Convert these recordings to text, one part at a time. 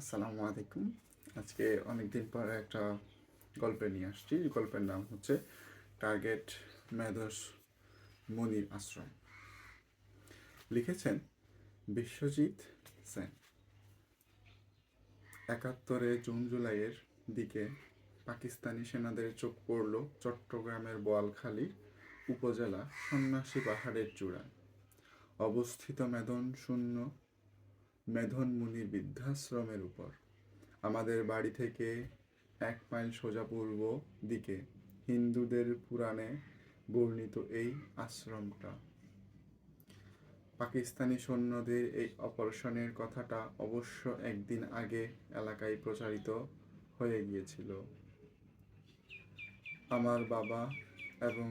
আসসালামু আলাইকুম। আজকে অনেকদিন পরে একটা গল্পে নিয়ে আসছি। গল্পের নাম হচ্ছে টার্গেট মেধস মনির আশ্রম। লিখেছেন বিশ্বজিৎ সেন। একাত্তরে জুন জুলাইয়ের দিকে পাকিস্তানি সেনাদের চোখ পড়ল চট্টগ্রামের বোয়ালখালী উপজেলা সন্ন্যাসী পাহাড়ের চূড়ায়। অবস্থিত মেদন শূন্য মেধন মুনির বৃদ্ধাশ্রমের উপর। আমাদের বাড়ি থেকে এক মাইল সোজা পূর্ব দিকে হিন্দুদের পুরাণে বর্ণিত এই আশ্রমটা। পাকিস্তানি সৈন্যদের এই অপারেশনের কথাটা অবশ্য একদিন আগে এলাকায় প্রচারিত হয়ে গিয়েছিল। আমার বাবা এবং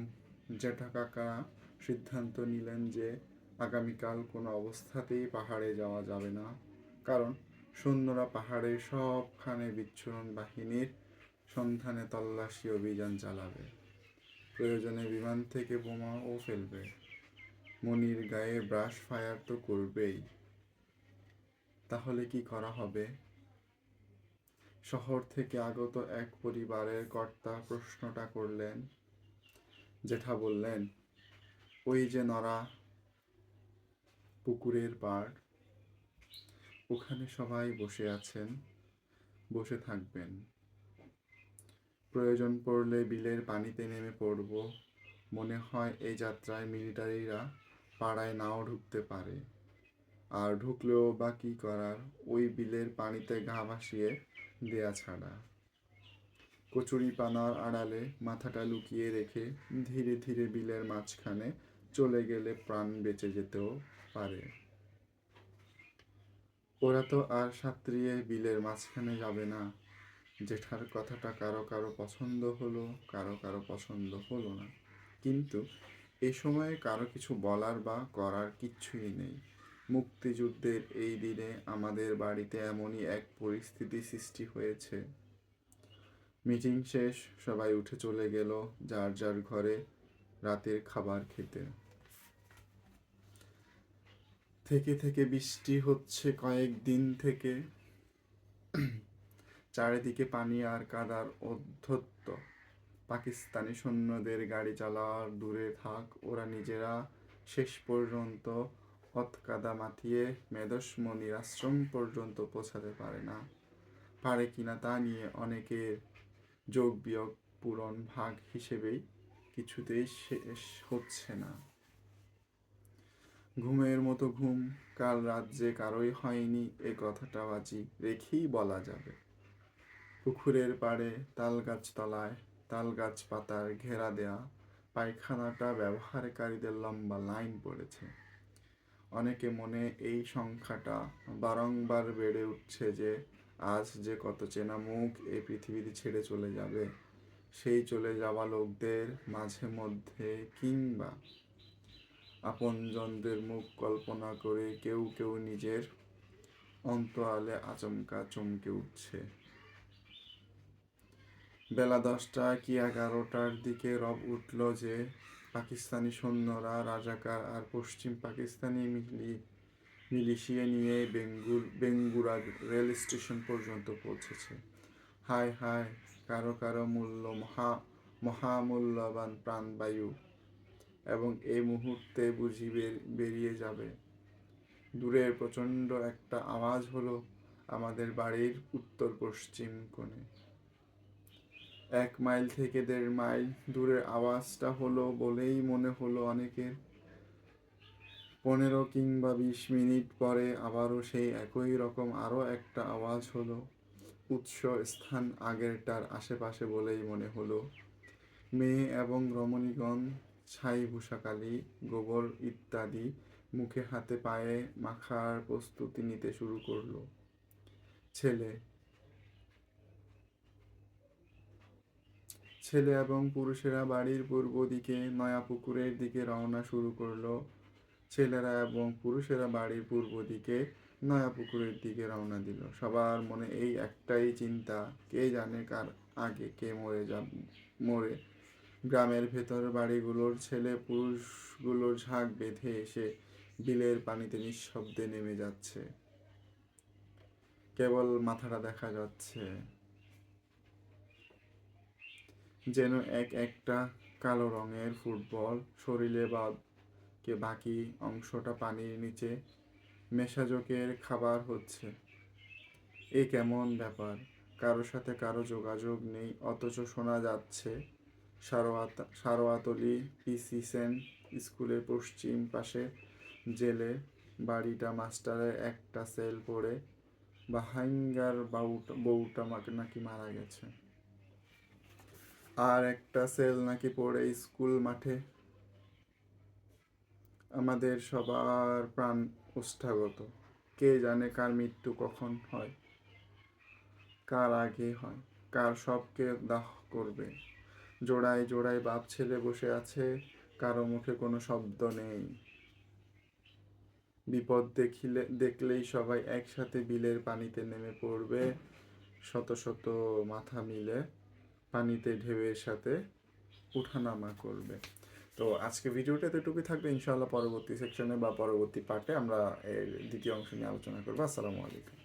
জেঠা কাকা সিদ্ধান্ত নিলেন যে আগামীকাল কোনো অবস্থাতেই পাহাড়ে যাওয়া যাবে না। কারণ সৈন্যরা পাহাড়ের সবখানে বিচ্ছুরণ বাহিনীর সন্ধানে তল্লাশি অভিযান চালাবে। প্রয়োজনে বিমান থেকে বোমাও ফেলবে। মনির গায়ে ব্রাশ ফায়ার তো করবেই। তাহলে কি করা হবে? শহর থেকে আগত এক পরিবারের কর্তা প্রশ্নটা করলেন। জেঠা বললেন, ওই যে নরা পুকুরের পাড়। ওখানে সবাই বসে আছেন, বসে থাকবেন। প্রয়োজন পড়লে বিলের পানিতে নেমে পড়ব। মনে হয় এই যাত্রায় মিলিটারিরা পাড়ায় নাও ঢুকতে পারে। আর ঢুকলেও বা কী করার, ওই বিলের পানিতে ঘা ভাসিয়ে দেয়া ছাড়া। কচুরি পানার আড়ালে মাথাটা লুকিয়ে রেখে ধীরে ধীরে বিলের মাঝখানে চলে গেলে প্রাণ বেঁচে যেতেও পারে। ওরা তো আর সাঁতরিয়ে বিলের মাঝখানে যাবে না। জেঠার কথাটা কারও কারও পছন্দ হলো, কারও কারও পছন্দ হলো না। কিন্তু এ সময়ে কারও কিছু বলার বা করার কিচ্ছুই নেই। মুক্তিযুদ্ধের এই দিনে আমাদের বাড়িতে এমনই এক পরিস্থিতি সৃষ্টি হয়েছে। মিটিং শেষ, সবাই উঠে চলে গেল যার যার ঘরে রাতের খাবার খেতে। থেকে থেকে বৃষ্টি হচ্ছে কয়েক দিন থেকে। চারিদিকে পানি আর কাদার অধ্যত্ত। পাকিস্তানি সৈন্যদের গাড়ি চালার দূরে থাক, ওরা নিজেরা শেষ পর্যন্ত কাদা মাতিয়ে মেদসমণির আশ্রম পর্যন্ত পৌঁছাতে পারে না। পারে কিনা তা নিয়ে অনেকের যোগ বিয়োগ পূরণ ভাগ হিসেবেই কিছুতেই শেষ হচ্ছে না। ঘুমের মতো ঘুম, কাল রাত যে কারোই হয়নি, এ কথাটা বাজি রেখেই বলা যাবে। পুকুরের পাড়ে তাল গাছ তলায় তাল গাছ পাতার ঘেরা দেয়া পায়খানাটা ব্যবহারকারীদের লম্বা লাইন পড়েছে। অনেকে মনে এই সংখ্যাটা বারংবার বেড়ে উঠছে যে আজ যে কত চেনা মুখ এই পৃথিবীতে ছেড়ে চলে যাবে। সেই চলে যাওয়া লোকদের মাঝে মধ্যে কিংবা আপনজনদের মুখ কল্পনা করে কেউ কেউ নিজের অন্তরালে আচমকা চমকে উঠছে। বেলা দশটা কি এগারোটার দিকে রব উঠল যে পাকিস্তানি সৈন্যরা রাজাকার আর পশ্চিম পাকিস্তানি মিলি, মিলিশিয়া নিয়ে বেঙ্গুর, বেঙ্গুরা রেল স্টেশন পর্যন্ত পৌঁছেছে। হায় হায়, কারও কারও মূল্য মহা, মহামূল্যবান প্রাণবায়ু। এবং এই মুহূর্তে বুঝি বের- বেরিয়ে যাবে। দূরের প্রচণ্ড একটা আওয়াজ হলো আমাদের বাড়ির উত্তর পশ্চিম কোণে। এক মাইল থেকে দেড় মাইল দূরের আওয়াজটা হলো বলেই মনে হলো অনেকের। পনেরো কিংবা বিশ মিনিট পরে আবারও সেই একই রকম আরও একটা আওয়াজ হলো উৎস স্থান আগেরটার আশেপাশে বলেই মনে হলো। মেয়ে এবং রমণীগণ ছাই, ভূষাকালী, গোবর ইত্যাদি মুখে হাতে পায়ে মাখার প্রস্তুতি নিতে শুরু করল। ছেলে ছেলে এবং পুরুষেরা বাড়ির পূর্ব দিকে নয়া পুকুরের দিকে রওনা শুরু করল। ছেলেরা এবং পুরুষেরা বাড়ির পূর্ব দিকে নয়া পুকুরের দিকে রওনা দিল। সবার মনে এই একটাই চিন্তা, কে জানে কার আগে কে মরে যাব, মরে গ্রামের ভেতর বাড়িগুলোর ছেলে পুরুষগুলোর ঝাঁক বেঁধে এসে বিলের পানিতে নিঃশব্দে নেমে যাচ্ছে। কেবল মাথাটা দেখা যাচ্ছে। যেন এক একটা কালো রঙের ফুটবল, শরীরে বা কে বাকি অংশটা পানির নিচে মেশাজোকের খাবার হচ্ছে। এ কেমন ব্যাপার? কারোর সাথে কারও যোগাযোগ নেই, অথচ শোনা যাচ্ছে সারোয়াত সারোয়াতলি পিসি সেন স্কুলের পশ্চিম পাশে জেলে বাড়িটা মাস্টারের একটা সেল পড়ে বাহাইঙ্গার বাউটা, বউটা নাকি মারা গেছে। আর একটা সেল নাকি পড়ে স্কুল মাঠে। আমাদের সবার প্রাণ ওষ্ঠাগত। কে জানে কার মৃত্যু কখন হয়, কার আগে হয়, কার সবকে দাহ করবে। জোড়ায় জোড়ায় বাপ ছেলে বসে আছে, কারও মুখে কোনো শব্দ নেই। বিপদ দেখিলে, দেখলেই সবাই একসাথে বিলের পানিতে নেমে পড়বে, শত শত মাথা মিলে পানিতে ঢেউয়ের সাথে উঠানামা করবে। তো আজকে ভিডিওটা এতটুকুই থাকবে, ইনশাআল্লাহ পরবর্তী সেকশনে বা পরবর্তী পার্টে আমরা এর দ্বিতীয় অংশ নিয়ে আলোচনা করব। আসসালামু আলাইকুম।